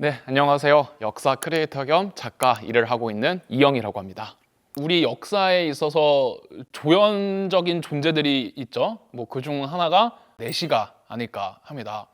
네, 안녕하세요. 역사 크리에이터 겸 작가 일을 하고 있는 이영이라고 합니다. 우리 역사에 있어서 조연적인 존재들이 있죠. 뭐 그 중 하나가 내시가 아닐까 합니다.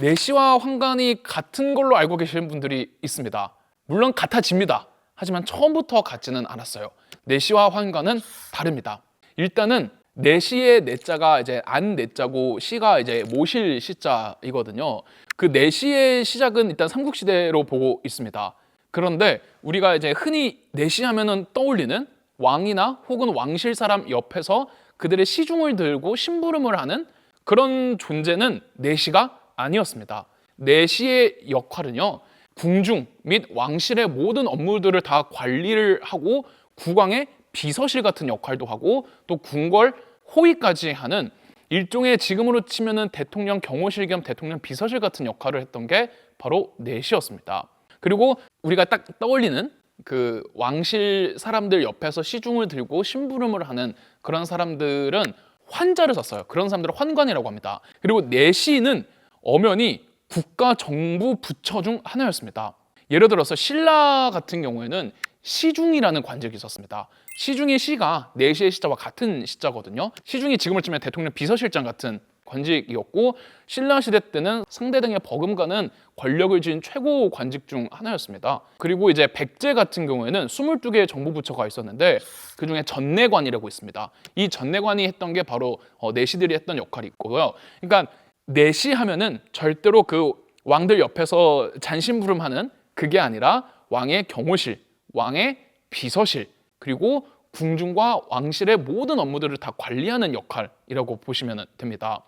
내시와 환관이 같은 걸로 알고 계시는 분들이 있습니다. 물론 같아집니다. 하지만 처음부터 같지는 않았어요. 내시와 환관은 다릅니다. 일단은 내시의 내자가 이제 안 내자고 시가 이제 모실 시자이거든요. 그 내시의 시작은 일단 삼국시대로 보고 있습니다. 그런데 우리가 이제 흔히 내시하면은 떠올리는 왕이나 혹은 왕실 사람 옆에서 그들의 시중을 들고 심부름을 하는 그런 존재는 내시가 아니었습니다. 내시의 역할은요, 궁중 및 왕실의 모든 업무들을 다 관리를 하고 국왕의 비서실 같은 역할도 하고 또 궁궐 호위까지 하는 일종의 지금으로 치면은 대통령 경호실 겸 대통령 비서실 같은 역할을 했던 게 바로 내시였습니다. 그리고 우리가 딱 떠올리는 그 왕실 사람들 옆에서 시중을 들고 심부름을 하는 그런 사람들은 환자를 썼어요. 그런 사람들을 환관이라고 합니다. 그리고 내시는 엄연히 국가 정부 부처 중 하나였습니다. 예를 들어서 신라 같은 경우에는 시중이라는 관직이 있었습니다. 시중의 시가 내시의 시자와 같은 시자거든요. 시중이 지금을 치면 대통령 비서실장 같은 관직이었고 신라 시대 때는 상대 등의 버금가는 권력을 쥔 최고 관직 중 하나였습니다. 그리고 이제 백제 같은 경우에는 22개의 정부 부처가 있었는데 그 중에 전내관이라고 있습니다. 이 전내관이 했던 게 바로 어, 내시들이 했던 역할이 있고요. 그러니까 내시 하면은 절대로 그 왕들 옆에서 잔심부름하는 그게 아니라 왕의 경호실, 왕의 비서실, 그리고 궁중과 왕실의 모든 업무들을 다 관리하는 역할이라고 보시면 됩니다.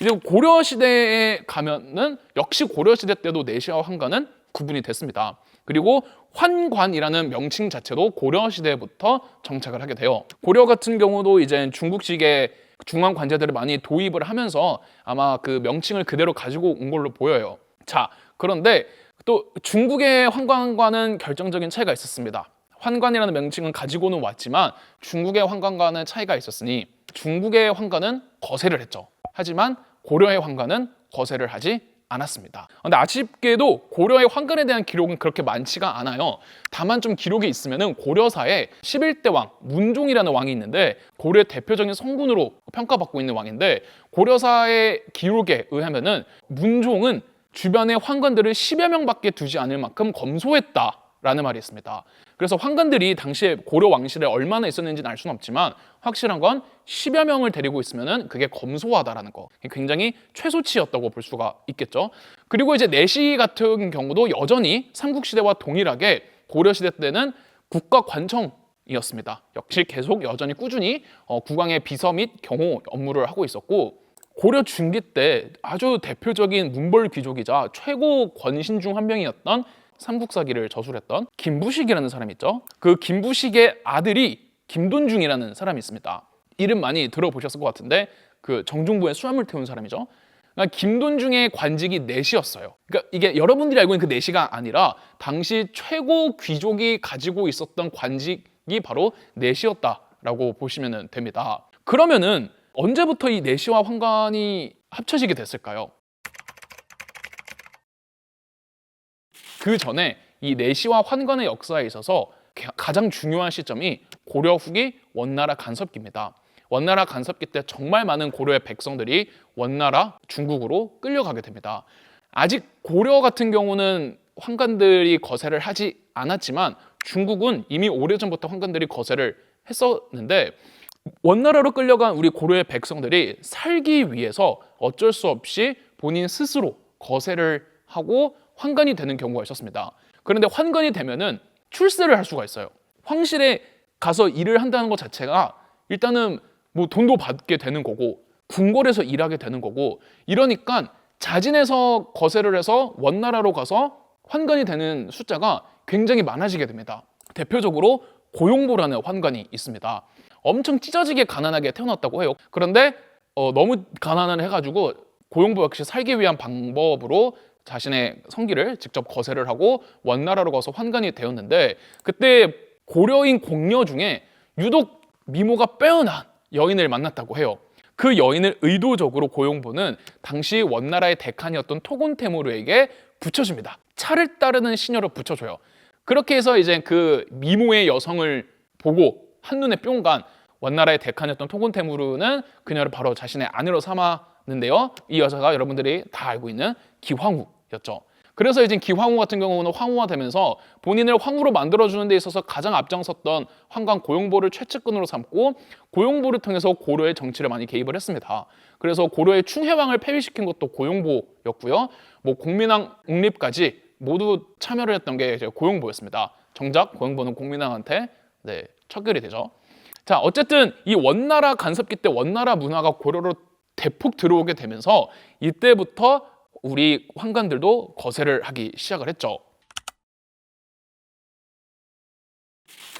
이제 고려 시대에 가면은 역시 고려 시대 때도 내시와 환관은 구분이 됐습니다. 그리고 환관이라는 명칭 자체도 고려 시대부터 정착을 하게 돼요. 고려 같은 경우도 이제 중국식의 중앙 관제들을 많이 도입을 하면서 아마 그 명칭을 그대로 가지고 온 걸로 보여요. 자, 그런데 또 중국의 환관과는 결정적인 차이가 있었습니다. 환관이라는 명칭은 가지고는 왔지만 중국의 환관과는 차이가 있었으니 중국의 환관은 거세를 했죠. 하지만 고려의 환관은 거세를 하지 않았습니다. 근데 아쉽게도 고려의 환관에 대한 기록은 그렇게 많지가 않아요. 다만 좀 기록이 있으면은 고려사에 11대 왕 문종이라는 왕이 있는데 고려의 대표적인 성군으로 평가받고 있는 왕인데 고려사의 기록에 의하면은 문종은 주변의 환관들을 10여 명밖에 두지 않을 만큼 검소했다 라는 말이 있습니다. 그래서 환관들이 당시에 고려 왕실에 얼마나 있었는지는 알 수는 없지만 확실한 건 10여 명을 데리고 있으면은 그게 검소하다라는 거. 굉장히 최소치였다고 볼 수가 있겠죠. 그리고 이제 내시 같은 경우도 여전히 삼국시대와 동일하게 고려시대 때는 국가 관청 이었습니다. 역시 계속 여전히 꾸준히 어, 국왕의 비서 및 경호 업무를 하고 있었고 고려 중기 때 아주 대표적인 문벌 귀족이자 최고 권신 중 한 명이었던 삼국사기를 저술했던 김부식이라는 사람이 있죠. 그 김부식의 아들이 김돈중이라는 사람이 있습니다. 이름 많이 들어보셨을 것 같은데 그 정중부에 수함을 태운 사람이죠. 그러니까 김돈중의 관직이 넷이었어요. 그러니까 이게 여러분들이 알고 있는 그 넷이가 아니라 당시 최고 귀족이 가지고 있었던 관직이 바로 넷이었다라고 보시면 됩니다. 그러면은 언제부터 이 내시와 환관이 합쳐지게 됐을까요? 그 전에 이 내시와 환관의 역사에 있어서 가장 중요한 시점이 고려 후기 원나라 간섭기입니다. 원나라 간섭기 때 정말 많은 고려의 백성들이 원나라 중국으로 끌려가게 됩니다. 아직 고려 같은 경우는 환관들이 거세를 하지 않았지만 중국은 이미 오래전부터 환관들이 거세를 했었는데 원나라로 끌려간 우리 고려의 백성들이 살기 위해서 어쩔 수 없이 본인 스스로 거세를 하고 환관이 되는 경우가 있었습니다. 그런데 환관이 되면은 출세를 할 수가 있어요. 황실에 가서 일을 한다는 것 자체가 일단은 뭐 돈도 받게 되는 거고 궁궐에서 일하게 되는 거고 이러니까 자진해서 거세를 해서 원나라로 가서 환관이 되는 숫자가 굉장히 많아지게 됩니다. 대표적으로 고용보라는 환관이 있습니다. 엄청 찢어지게 가난하게 태어났다고 해요. 그런데 어, 너무 가난을 해가지고 고용보 역시 살기 위한 방법으로 자신의 성기를 직접 거세를 하고 원나라로 가서 환관이 되었는데 그때 고려인 공녀 중에 유독 미모가 빼어난 여인을 만났다고 해요. 그 여인을 의도적으로 고용보는 당시 원나라의 대칸이었던 토곤테무르에게 붙여줍니다. 차를 따르는 시녀로 붙여줘요. 그렇게 해서 이제 그 미모의 여성을 보고 한눈에 뿅간 원나라의 대칸이었던 토곤테무르는 그녀를 바로 자신의 아내로 삼았는데요. 이 여자가 여러분들이 다 알고 있는 기황후였죠. 그래서 이제 기황후 같은 경우는 황후가 되면서 본인을 황후로 만들어주는 데 있어서 가장 앞장섰던 황관 고용보를 최측근으로 삼고 고용보를 통해서 고려의 정치를 많이 개입을 했습니다. 그래서 고려의 충해왕을 폐위시킨 것도 고용보였고요. 뭐 국민왕 웅립까지 모두 참여를 했던 게 이제 고용보였습니다. 정작 고용보는 국민왕한테 네, 척결이 되죠. 자, 어쨌든 이 원나라 간섭기 때 원나라 문화가 고려로 대폭 들어오게 되면서 이때부터 우리 황관들도 거세를 하기 시작을 했죠.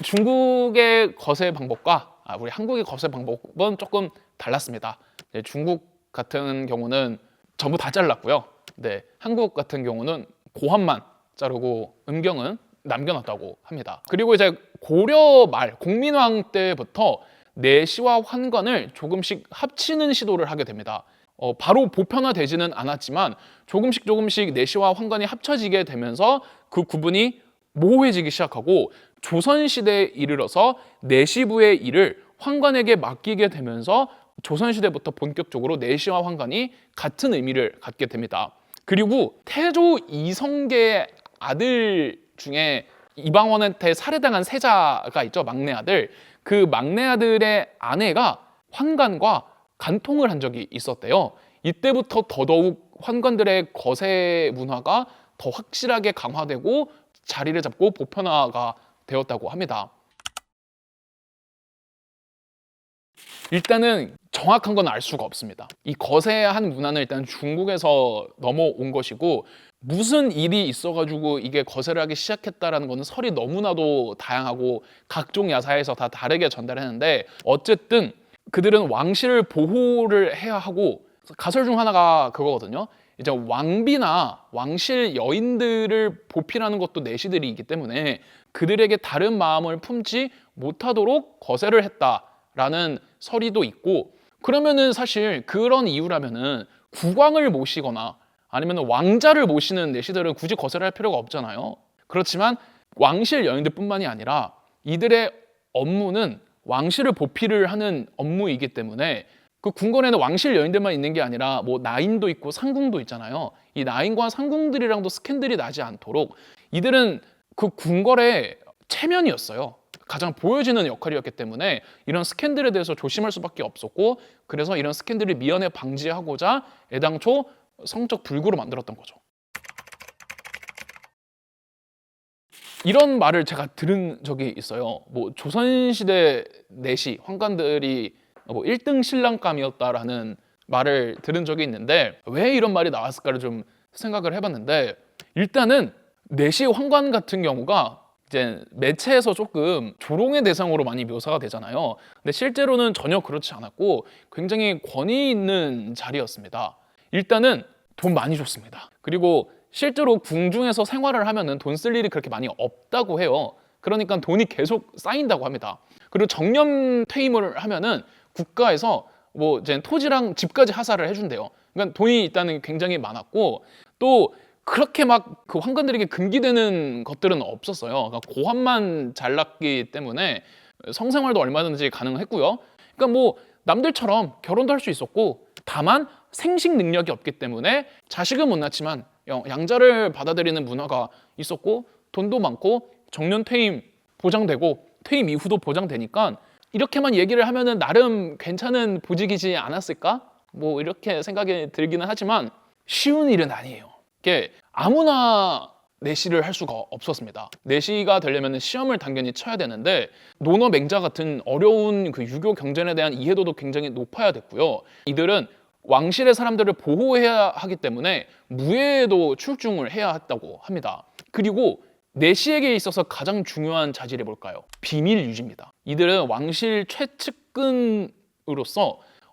중국의 거세 방법과 아, 우리 한국의 거세 방법은 조금 달랐습니다. 네, 중국 같은 경우는 전부 다 잘랐고요. 네, 한국 같은 경우는 고함만 자르고 음경은 남겨놨다고 합니다. 그리고 이제 고려 말 공민왕 때부터 내시와 환관을 조금씩 합치는 시도를 하게 됩니다. 어, 바로 보편화되지는 않았지만 조금씩 조금씩 내시와 환관이 합쳐지게 되면서 그 구분이 모호해지기 시작하고 조선 시대에 이르러서 내시부의 일을 환관에게 맡기게 되면서 조선 시대부터 본격적으로 내시와 환관이 같은 의미를 갖게 됩니다. 그리고 태조 이성계의 아들 중에 이방원한테 살해당한 세자가 있죠 막내 아들 그 막내 아들의 아내가 환관과 간통을 한 적이 있었대요. 이때부터 더더욱 환관들의 거세 문화가 더 확실하게 강화되고 자리를 잡고 보편화가 되었다고 합니다. 일단은 정확한 건 알 수가 없습니다. 이 거세한 문화는 일단 중국에서 넘어온 것이고 무슨 일이 있어가지고 이게 거세를 하기 시작했다라는 거는 설이 너무나도 다양하고 각종 야사에서 다 다르게 전달했는데 어쨌든 그들은 왕실을 보호를 해야 하고 가설 중 하나가 그거거든요. 이제 왕비나 왕실 여인들을 보필하는 것도 내시들이기 때문에 그들에게 다른 마음을 품지 못하도록 거세를 했다 라는 설이도 있고 그러면은 사실 그런 이유라면은 국왕을 모시거나 아니면 왕자를 모시는 내시들은 굳이 거세를 할 필요가 없잖아요. 그렇지만 왕실 여인들뿐만이 아니라 이들의 업무는 왕실을 보필을 하는 업무이기 때문에 그 궁궐에는 왕실 여인들만 있는 게 아니라 뭐 나인도 있고 상궁도 있잖아요. 이 나인과 상궁들이랑도 스캔들이 나지 않도록 이들은 그 궁궐의 체면이었어요. 가장 보여지는 역할이었기 때문에 이런 스캔들에 대해서 조심할 수밖에 없었고 그래서 이런 스캔들을 미연에 방지하고자 애당초 성적 불구로 만들었던 거죠. 이런 말을 제가 들은 적이 있어요. 뭐 조선시대 내시 황관들이 뭐 1등 신랑감이었다라는 말을 들은 적이 있는데 왜 이런 말이 나왔을까를 좀 생각을 해봤는데 일단은 내시 황관 같은 경우가 이제 매체에서 조금 조롱의 대상으로 많이 묘사가 되잖아요. 근데 실제로는 전혀 그렇지 않았고 굉장히 권위 있는 자리였습니다. 일단은 돈 많이 줬습니다. 그리고 실제로 궁중에서 생활을 하면은 돈 쓸 일이 그렇게 많이 없다고 해요. 그러니까 돈이 계속 쌓인다고 합니다. 그리고 정년 퇴임을 하면은 국가에서 뭐 이제 토지랑 집까지 하사를 해준대요. 그러니까 돈이 일단은 굉장히 많았고 또 그렇게 막 그 황관들에게 금기되는 것들은 없었어요. 그러니까 고함만 잘났기 때문에 성생활도 얼마든지 가능했고요. 그러니까 뭐 남들처럼 결혼도 할 수 있었고 다만 생식 능력이 없기 때문에 자식은 못 낳지만 양자를 받아들이는 문화가 있었고 돈도 많고 정년 퇴임 보장되고 퇴임 이후도 보장되니까 이렇게만 얘기를 하면은 나름 괜찮은 보직이지 않았을까? 뭐 이렇게 생각이 들기는 하지만 쉬운 일은 아니에요. 이게 아무나 내시를 할 수가 없었습니다. 내시가 되려면 시험을 당연히 쳐야 되는데 논어 맹자 같은 어려운 그 유교 경전에 대한 이해도도 굉장히 높아야 됐고요. 이들은 왕실의 사람들을 보호해야 하기 때문에 무예에도 출중을 해야 했다고 합니다. 그리고 내시에게 있어서 가장 중요한 자질이 뭘까요? 비밀 유지입니다. 이들은 왕실 최측근으로서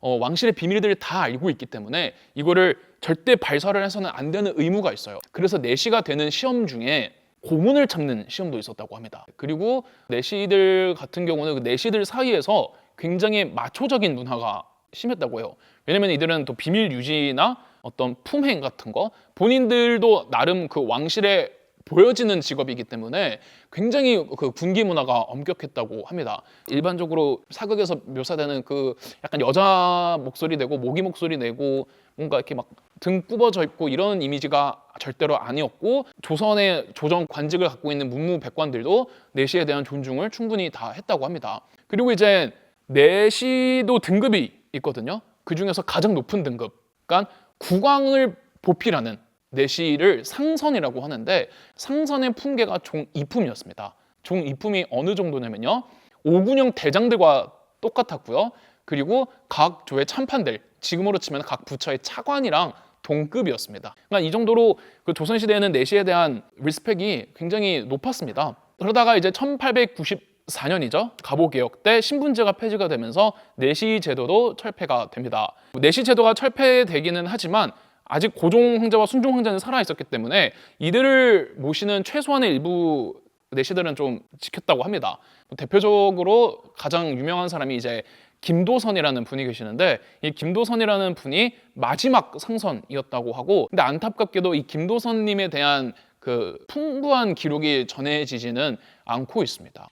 어, 왕실의 비밀들을 다 알고 있기 때문에 이거를 절대 발설을 해서는 안 되는 의무가 있어요. 그래서 내시가 되는 시험 중에 고문을 참는 시험도 있었다고 합니다. 그리고 내시들 같은 경우는 그 내시들 사이에서 굉장히 마초적인 문화가 심했다고 해요. 왜냐면 이들은 또 비밀 유지나 어떤 품행 같은 거 본인들도 나름 그 왕실에 보여지는 직업이기 때문에 굉장히 그 군기 문화가 엄격했다고 합니다. 일반적으로 사극에서 묘사되는 그 약간 여자 목소리 내고 모기 목소리 내고 뭔가 이렇게 막 등 굽어져 있고 이런 이미지가 절대로 아니었고 조선의 조정 관직을 갖고 있는 문무백관들도 내시에 대한 존중을 충분히 다 했다고 합니다. 그리고 이제 내시도 등급이 있거든요. 그 중에서 가장 높은 등급, 그러니까 국왕을 보필하는 내시를 상선이라고 하는데 상선의 품계가 종 2품이었습니다. 종 2품이 어느 정도냐면요. 오군영 대장들과 똑같았고요. 그리고 각 조의 참판들, 지금으로 치면 각 부처의 차관이랑 동급이었습니다. 그러니까 이 정도로 그 조선시대에는 내시에 대한 리스펙이 굉장히 높았습니다. 그러다가 이제 1894년이죠. 가보개혁 때 신분제가 폐지가 되면서 내시 제도도 철폐가 됩니다. 내시 제도가 철폐되기는 하지만 아직 고종 황제와 순종 황제는 살아 있었기 때문에 이들을 모시는 최소한의 일부 내시들은 좀 지켰다고 합니다. 대표적으로 가장 유명한 사람이 이제 김도선이라는 분이 계시는데 이 김도선이라는 분이 마지막 상선이었다고 하고 근데 안타깝게도 이 김도선님에 대한 그 풍부한 기록이 전해지지는 않고 있습니다.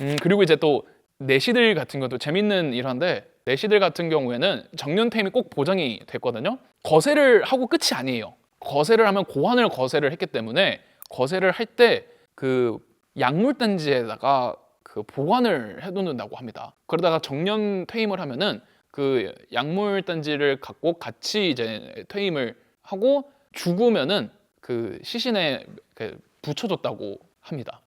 음, 그리고 이제 또 내시들 같은 것도 재밌는 일화인데 내시들 같은 경우에는 정년퇴임이 꼭 보장이 됐거든요. 거세를 하고 끝이 아니에요. 거세를 하면 고환을 거세를 했기 때문에 거세를 할 때 그 약물단지에다가 그 보관을 해놓는다고 합니다. 그러다가 정년 퇴임을 하면은 그 약물단지를 갖고 같이 이제 퇴임을 하고 죽으면은 그 시신에 그 붙여줬다고 합니다.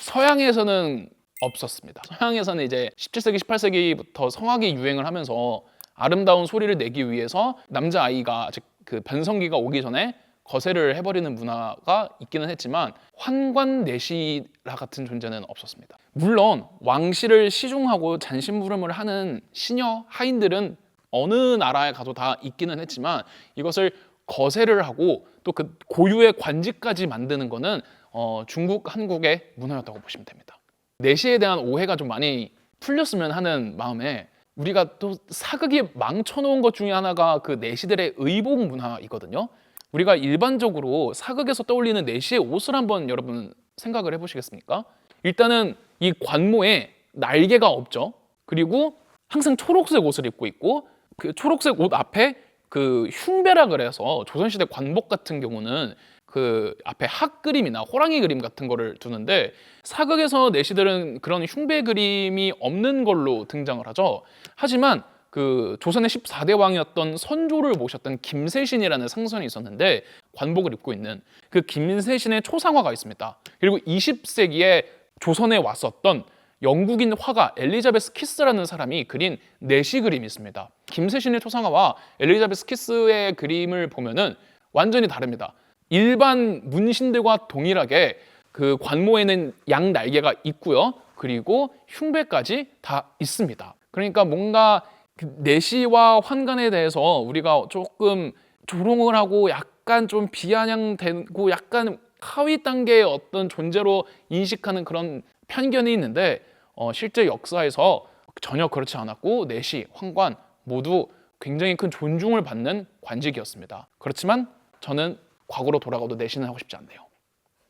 서양에서는 없었습니다. 서양에서는 이제 17세기, 18세기부터 성악이 유행을 하면서 아름다운 소리를 내기 위해서 남자 아이가 아직 그 변성기가 오기 전에 거세를 해버리는 문화가 있기는 했지만 환관 내시라 같은 존재는 없었습니다. 물론 왕실을 시중하고 잔심부름을 하는 시녀 하인들은 어느 나라에 가도 다 있기는 했지만 이것을 거세를 하고 또 그 고유의 관직까지 만드는 거는 어, 중국 한국의 문화였다고 보시면 됩니다. 내시에 대한 오해가 좀 많이 풀렸으면 하는 마음에 우리가 또 사극이 망쳐놓은 것 중에 하나가 그 내시들의 의복 문화이거든요. 우리가 일반적으로 사극에서 떠올리는 내시의 옷을 한번 여러분 생각을 해보시겠습니까? 일단은 이 관모에 날개가 없죠. 그리고 항상 초록색 옷을 입고 있고 그 초록색 옷 앞에 그 흉배라 그래서 조선시대 관복 같은 경우는 그 앞에 학 그림이나 호랑이 그림 같은 거를 두는데 사극에서 내시들은 그런 흉배 그림이 없는 걸로 등장을 하죠. 하지만 그 조선의 14대 왕이었던 선조를 모셨던 김세신이라는 상선이 있었는데 관복을 입고 있는 그 김세신의 초상화가 있습니다. 그리고 20세기에 조선에 왔었던 영국인 화가 엘리자베스 키스라는 사람이 그린 내시 그림이 있습니다. 김세신의 초상화와 엘리자베스 키스의 그림을 보면은 완전히 다릅니다. 일반 문신들과 동일하게 그 관모에는 양 날개가 있고요. 그리고 흉배까지 다 있습니다. 그러니까 뭔가 그 내시와 환관에 대해서 우리가 조금 조롱을 하고 약간 좀 비아냥되고 약간 하위 단계의 어떤 존재로 인식하는 그런 편견이 있는데 어, 실제 역사에서 전혀 그렇지 않았고 내시, 환관 모두 굉장히 큰 존중을 받는 관직이었습니다. 그렇지만 저는 과거로 돌아가도 내신은 하고 싶지 않네요.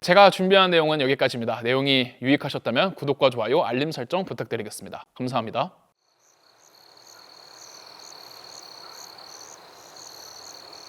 제가 준비한 내용은 여기까지입니다. 내용이 유익하셨다면 구독과 좋아요, 알림 설정 부탁드리겠습니다. 감사합니다.